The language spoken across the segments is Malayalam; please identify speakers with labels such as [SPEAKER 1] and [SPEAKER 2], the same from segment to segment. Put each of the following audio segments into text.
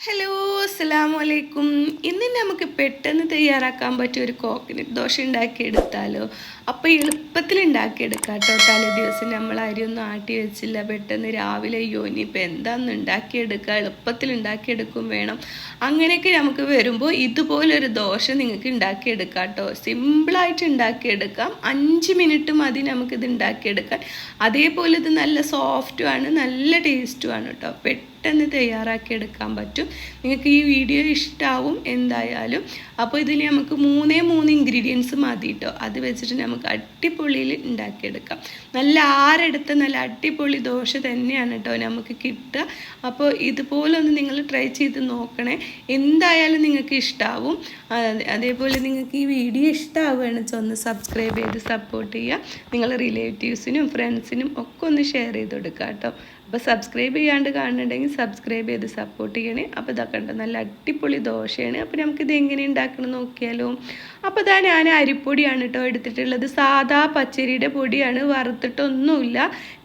[SPEAKER 1] ഹലോ അസ്സലാമു അലൈക്കും ഇന്ന് നമുക്ക് പെട്ടെന്ന് തയ്യാറാക്കാൻ പറ്റിയ ഒരു കോക്കനട്ട് ദോശ ഉണ്ടാക്കിയെടുത്താലോ? അപ്പോൾ എളുപ്പത്തിൽ ഉണ്ടാക്കിയെടുക്കാം കേട്ടോ. തലേ ദിവസം നമ്മൾ അരിയൊന്നും ആട്ടി വെച്ചില്ല. പെട്ടെന്ന് രാവിലെ അയ്യോ ഇനിയിപ്പോൾ എന്താണെന്ന് ഉണ്ടാക്കിയെടുക്കുക എളുപ്പത്തിൽ ഉണ്ടാക്കിയെടുക്കും വേണം. അങ്ങനെയൊക്കെ നമുക്ക് വരുമ്പോൾ ഇതുപോലൊരു ദോശ നിങ്ങൾക്ക് ഉണ്ടാക്കിയെടുക്കാം കേട്ടോ. സിമ്പിളായിട്ട് ഉണ്ടാക്കിയെടുക്കാം. അഞ്ച് മിനിറ്റ് മതി നമുക്കിത് ഉണ്ടാക്കിയെടുക്കാൻ. അതേപോലെ ഇത് നല്ല സോഫ്റ്റുമാണ് നല്ല ടേസ്റ്റുമാണ് കേട്ടോ. പെട്ടെന്ന് തയ്യാറാക്കി എടുക്കാൻ പറ്റും. നിങ്ങൾക്ക് ഈ വീഡിയോ ഇഷ്ടാവും എന്തായാലും. അപ്പോൾ ഇതിൽ നമുക്ക് മൂന്നേ മൂന്ന് ഇൻഗ്രീഡിയൻസ് മതി കേട്ടോ അത് വെച്ചിട്ട് നമുക്ക് അടിപൊളിയിൽ ഉണ്ടാക്കിയെടുക്കാം. നല്ല ആരെടുത്ത നല്ല അടിപൊളി ദോശ തന്നെയാണ് കേട്ടോ നമുക്ക് കിട്ടുക. അപ്പോൾ ഇതുപോലെ ഒന്ന് നിങ്ങൾ ട്രൈ ചെയ്ത് നോക്കണേ. എന്തായാലും നിങ്ങൾക്ക് ഇഷ്ടാവും. അതെ- അതേപോലെ നിങ്ങൾക്ക് ഈ വീഡിയോ ഇഷ്ടമാവുകയാണ് ഒന്ന് സബ്സ്ക്രൈബ് ചെയ്ത് സപ്പോർട്ട് ചെയ്യുക. നിങ്ങളെ റിലേറ്റീവ്സിനും ഫ്രണ്ട്സിനും ഒക്കെ ഒന്ന് ഷെയർ ചെയ്ത് കൊടുക്കുക കേട്ടോ അപ്പോൾ സബ്സ്ക്രൈബ് ചെയ്യാണ്ട് കാണുന്നുണ്ടെങ്കിൽ സബ്സ്ക്രൈബ് ചെയ്ത് സപ്പോർട്ട് ചെയ്യണേ. അപ്പോൾ ഇതൊക്കെ ഉണ്ട് നല്ല അടിപൊളി ദോശയാണ്. അപ്പോൾ നമുക്ക് ഇത് എങ്ങനെ ഉണ്ടാക്കണം നോക്കിയാലോ. അപ്പോൾ ഇതാ ഞാൻ അരിപ്പൊടിയാണ് കേട്ടോ എടുത്തിട്ടുള്ളത്. സാധാ പച്ചരിയുടെ പൊടിയാണ് വറുത്തിട്ടൊന്നുമില്ല.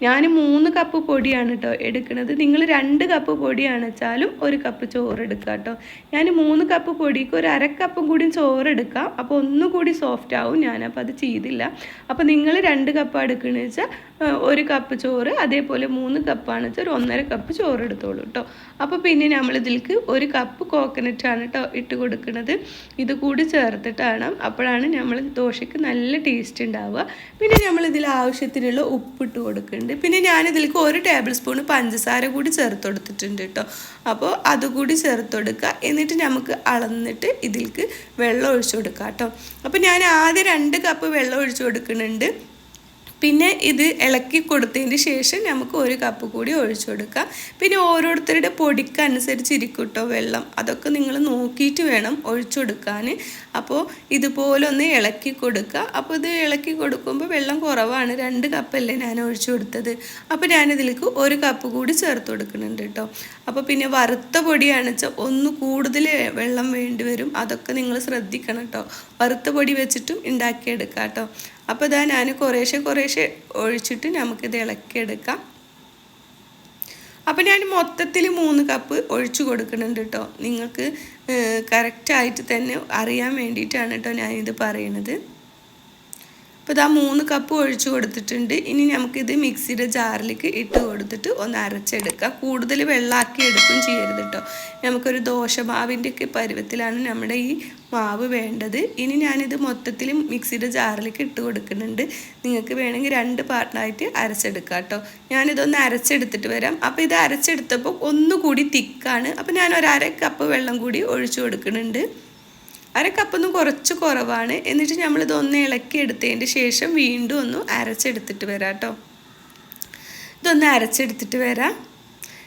[SPEAKER 1] ഞാൻ മൂന്ന് കപ്പ് പൊടിയാണ് കേട്ടോ എടുക്കുന്നത്. നിങ്ങൾ രണ്ട് കപ്പ് പൊടിയാണ് വെച്ചാലും ഒരു കപ്പ് ചോറ് എടുക്കുക കേട്ടോ. ഞാൻ മൂന്ന് കപ്പ് പൊടിക്ക് ഒരു അര കപ്പും കൂടി ചോറ് എടുക്കാം അപ്പോൾ ഒന്നുകൂടി സോഫ്റ്റ് ആവും. ഞാനപ്പോൾ അത് ചെയ്തില്ല. അപ്പോൾ നിങ്ങൾ രണ്ട് കപ്പ് എടുക്കണമെന്ന് വെച്ചാൽ ഒരു കപ്പ് ചോറ് അതേപോലെ മൂന്ന് കപ്പാണ് വെച്ചാൽ ഒരു ഒന്നര കപ്പ് ചോറ് എടുത്തോളൂ കേട്ടോ അപ്പോൾ പിന്നെ നമ്മൾ ഇതിലേക്ക് ഒരു കപ്പ് കോക്കനട്ട് ആണ് കേട്ടോ ഇട്ട് കൊടുക്കുന്നത് ഇത് കൂടി ചേർത്തിട്ടാണ്. അപ്പോഴാണ് നമ്മൾ ദോശയ്ക്ക് നല്ല ടേസ്റ്റ് ഉണ്ടാവുക പിന്നെ നമ്മൾ ഇതിൽ ആവശ്യത്തിനുള്ള ഉപ്പിട്ട് കൊടുക്കുന്നുണ്ട് പിന്നെ ഞാൻ ഇതിലേക്ക് ഒരു ടേബിൾ സ്പൂൺ പഞ്ചസാര കൂടി ചേർത്ത് കൊടുത്തിട്ടുണ്ട് കേട്ടോ അപ്പോൾ അതുകൂടി ചേർത്ത് കൊടുക്കുക. എന്നിട്ട് നമുക്ക് അളന്നിട്ട് ഇതിലേക്ക് വെള്ളം ഒഴിച്ചു കൊടുക്കാം കേട്ടോ അപ്പോൾ ഞാൻ ആദ്യം രണ്ട് കപ്പ് വെള്ളം ഒഴിച്ചു കൊടുക്കുന്നുണ്ട്. പിന്നെ ഇത് ഇളക്കി കൊടുത്തതിന് ശേഷം നമുക്ക് ഒരു കപ്പ് കൂടി ഒഴിച്ചു കൊടുക്കാം. പിന്നെ ഓരോരുത്തരുടെ പൊടിക്കനുസരിച്ച് ഇരിക്കട്ടോ കേട്ടോ വെള്ളം. അതൊക്കെ നിങ്ങൾ നോക്കിയിട്ട് വേണം ഒഴിച്ചു കൊടുക്കാൻ അപ്പോൾ ഇതുപോലെ ഒന്ന് ഇളക്കി കൊടുക്കുക. അപ്പോൾ ഇത് ഇളക്കി കൊടുക്കുമ്പോൾ വെള്ളം കുറവാണ്. രണ്ട് കപ്പല്ലേ ഞാൻ ഒഴിച്ചു കൊടുത്തത്. അപ്പോൾ ഞാനിതിലേക്ക് ഒരു കപ്പ് കൂടി ചേർത്ത് കൊടുക്കുന്നുണ്ട് കേട്ടോ അപ്പോൾ പിന്നെ വറുത്ത പൊടിയാണെന്ന് വെച്ചാൽ ഒന്ന് കൂടുതൽ വെള്ളം വേണ്ടി വരും. അതൊക്കെ നിങ്ങൾ ശ്രദ്ധിക്കണം കേട്ടോ വറുത്ത പൊടി വെച്ചിട്ടും ഉണ്ടാക്കിയെടുക്കാം കേട്ടോ അപ്പോൾ ഇതാ ഞാൻ കുറേശ്ശെ കുറേശ്ശെ ഒഴിച്ചിട്ട് നമുക്കിത് ഇളക്കിയെടുക്കാം. അപ്പോൾ ഞാൻ മൊത്തത്തിൽ മൂന്ന് കപ്പ് ഒഴിച്ചു കൊടുക്കുന്നുണ്ട് കേട്ടോ നിങ്ങൾക്ക് കറക്റ്റായിട്ട് തന്നെ അറിയാൻ വേണ്ടിയിട്ടാണ് കേട്ടോ ഞാനിത് പറയണത് അപ്പോൾ ഇതാ മൂന്ന് കപ്പ് ഒഴിച്ചു കൊടുത്തിട്ടുണ്ട്. ഇനി നമുക്കിത് മിക്സിയുടെ ജാറിലേക്ക് ഇട്ട് കൊടുത്തിട്ട് ഒന്ന് അരച്ചെടുക്കാം. കൂടുതൽ വെള്ളമാക്കി എടുക്കും ചെയ്യരുത് കേട്ടോ നമുക്കൊരു ദോശമാവിന്റെയൊക്കെ പരുവത്തിലാണ് നമ്മുടെ ഈ മാവ് വേണ്ടത്. ഇനി ഞാനിത് മൊത്തത്തിൽ മിക്സിയുടെ ജാറിലേക്ക് ഇട്ട് കൊടുക്കുന്നുണ്ട്. നിങ്ങൾക്ക് വേണമെങ്കിൽ രണ്ട് പാർട്ടായിട്ട് അരച്ചെടുക്കാം കേട്ടോ ഞാനിതൊന്ന് അരച്ചെടുത്തിട്ട് വരാം. അപ്പോൾ ഇത് അരച്ചെടുത്തപ്പോൾ ഒന്നുകൂടി തിക്കാണ്. അപ്പോൾ ഞാൻ ഒരു അര കപ്പ് വെള്ളം കൂടി ഒഴിച്ചു കൊടുക്കുന്നുണ്ട്. അര കപ്പൊന്നും കുറച്ച് കുറവാണ്. എന്നിട്ട് നമ്മളിത് ഒന്ന് ഇളക്കി എടുത്തതിന്റെ ശേഷം വീണ്ടും ഒന്ന് അരച്ചെടുത്തിട്ട് വരാം കേട്ടോ ഇതൊന്ന് അരച്ചെടുത്തിട്ട് വരാം.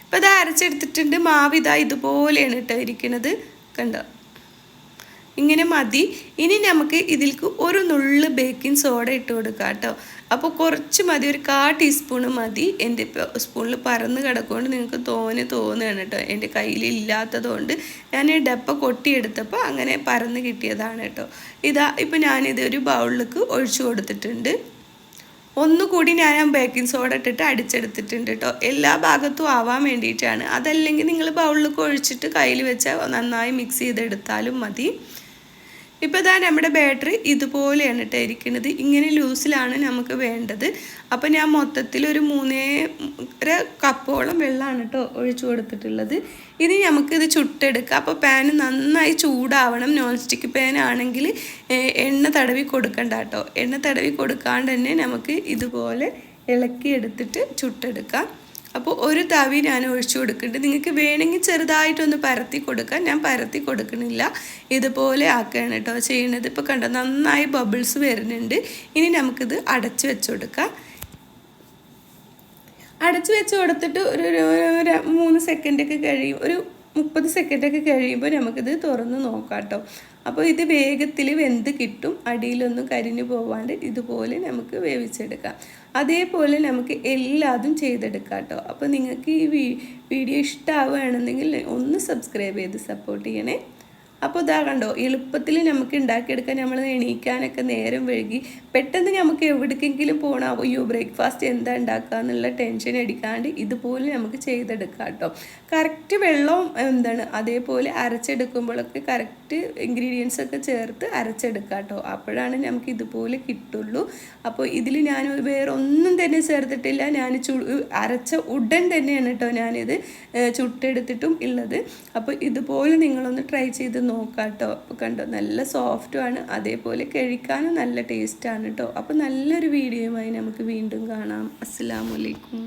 [SPEAKER 1] അപ്പോൾ ഇത് അരച്ചെടുത്തിട്ടുണ്ട്. മാവ് ഇതാ ഇതുപോലെയാണ് കേട്ടോ ഇരിക്കുന്നത് കണ്ടോ? ഇങ്ങനെ മതി. ഇനി നമുക്ക് ഇതിലേക്ക് ഒരു നുള്ള് ബേക്കിംഗ് സോഡ ഇട്ട് കൊടുക്കാം കേട്ടോ. അപ്പോൾ കുറച്ച് മതി ഒരു കാ ടീസ്പൂണ് മതി. എന്റെ സ്പൂണിൽ പറന്ന് കിടക്കുകൊണ്ട് നിങ്ങൾക്ക് തോനെ തോന്നുകയാണ് കേട്ടോ. എന്റെ കയ്യിൽ ഇല്ലാത്തതുകൊണ്ട് ഞാൻ ഡപ്പ കൊട്ടിയെടുത്തപ്പോൾ അങ്ങനെ പറന്ന് കിട്ടിയതാണ് കേട്ടോ. ഇതാ ഇപ്പോൾ ഞാനിത് ഒരു ബൗളിലേക്ക് ഒഴിച്ചു കൊടുത്തിട്ടുണ്ട്. ഒന്നുകൂടി ഞാൻ ആ ബേക്കിംഗ് സോഡ ഇട്ടിട്ട് അടിച്ചെടുത്തിട്ടുണ്ട് കേട്ടോ. എല്ലാ ഭാഗത്തും ആവാൻ വേണ്ടിയിട്ടാണ്. അതല്ലെങ്കിൽ നിങ്ങൾ ബൗളിലേക്ക് ഒഴിച്ചിട്ട് കയ്യിൽ വെച്ചാൽ നന്നായി മിക്സ് ചെയ്തെടുത്താലും മതി. ഇപ്പോൾ ഇതാ നമ്മുടെ ബാറ്ററി ഇതുപോലെയാണ് കേട്ടോ ഇരിക്കുന്നത് ഇങ്ങനെ ലൂസിലാണ് നമുക്ക് വേണ്ടത്. അപ്പോൾ ഞാൻ മൊത്തത്തിൽ ഒരു മൂന്നേര കപ്പോളം വെള്ളമാണ് കേട്ടോ ഒഴിച്ചു കൊടുത്തിട്ടുള്ളത്. ഇനി നമുക്കിത് ചുട്ടെടുക്കാം. അപ്പോൾ പാൻ നന്നായി ചൂടാവണം. നോൺ സ്റ്റിക്ക് പാൻ ആണെങ്കിൽ എണ്ണ തടവി കൊടുക്കണ്ട കേട്ടോ എണ്ണ തടവി കൊടുക്കാണ്ട് തന്നെ നമുക്ക് ഇതുപോലെ ഇളക്കിയെടുത്തിട്ട് ചുട്ടെടുക്കാം. അപ്പോൾ ഒരു തവി ഞാൻ ഒഴിച്ചു കൊടുക്കുന്നുണ്ട്. നിങ്ങൾക്ക് വേണമെങ്കിൽ ചെറുതായിട്ടൊന്ന് പരത്തി കൊടുക്കാം. ഞാൻ പരത്തി കൊടുക്കണില്ല ഇതുപോലെ ആക്കുകയാണ് കേട്ടോ ചെയ്യുന്നത്. ഇപ്പോൾ കണ്ടോ നന്നായി ബബിൾസ് വരുന്നുണ്ട്. ഇനി നമുക്കിത് അടച്ചു വെച്ച് കൊടുക്കാം. അടച്ചു വെച്ച് കൊടുത്തിട്ട് ഒരു മൂന്ന് സെക്കൻഡൊക്കെ കഴിയും. ഒരു മുപ്പത് സെക്കൻഡൊക്കെ കഴിയുമ്പോൾ നമുക്കിത് തുറന്ന് നോക്കാം കേട്ടോ അപ്പോൾ ഇത് വേഗത്തിൽ വെന്ത് കിട്ടും. അടിയിലൊന്നും കരിഞ്ഞു പോവാണ്ട് ഇതുപോലെ നമുക്ക് വേവിച്ചെടുക്കാം. അതേപോലെ നമുക്ക് എല്ലാതും ചെയ്തെടുക്കാം കേട്ടോ അപ്പോൾ നിങ്ങൾക്ക് ഈ വീഡിയോ ഇഷ്ടമാവുകയാണെന്നുണ്ടെങ്കിൽ ഒന്ന് സബ്സ്ക്രൈബ് ചെയ്ത് സപ്പോർട്ട് ചെയ്യണേ. അപ്പോൾ ഇതാ കണ്ടോ എളുപ്പത്തിൽ നമുക്ക് ഉണ്ടാക്കിയെടുക്കാൻ നമ്മൾ എണീക്കാനൊക്കെ നേരം വഴുകി പെട്ടെന്ന് നമുക്ക് എവിടേക്കെങ്കിലും പോകണം അയ്യോ ബ്രേക്ക്ഫാസ്റ്റ് എന്താ ഉണ്ടാക്കുക എന്നുള്ള ടെൻഷൻ അടിക്കാണ്ട് ഇതുപോലെ നമുക്ക് ചെയ്തെടുക്കാം കേട്ടോ. കറക്റ്റ് വെള്ളവും എന്താണ് അതേപോലെ അരച്ചെടുക്കുമ്പോഴൊക്കെ കറക്റ്റ് ഇൻഗ്രീഡിയൻസ് ഒക്കെ ചേർത്ത് അരച്ചെടുക്കാം കേട്ടോ. അപ്പോഴാണ് നമുക്ക് ഇതുപോലെ കിട്ടുള്ളൂ. അപ്പോൾ ഇതിൽ ഞാൻ വേറെ ഒന്നും തന്നെ ചേർത്തിട്ടില്ല. ഞാൻ ചു അരച്ച ഉടൻ തന്നെയാണ് കേട്ടോ ഞാനിത് ചുട്ടെടുത്തിട്ടും ഉള്ളത്. അപ്പോൾ ഇതുപോലെ നിങ്ങളൊന്ന് ട്രൈ ചെയ്ത് നോക്കാം കേട്ടോ. കണ്ടോ നല്ല സോഫ്റ്റുമാണ് അതേപോലെ കഴിക്കാനും നല്ല ടേസ്റ്റാണ് കേട്ടോ. അപ്പോൾ നല്ലൊരു വീഡിയോയുമായി നമുക്ക് വീണ്ടും കാണാം. അസ്സാമലൈക്കും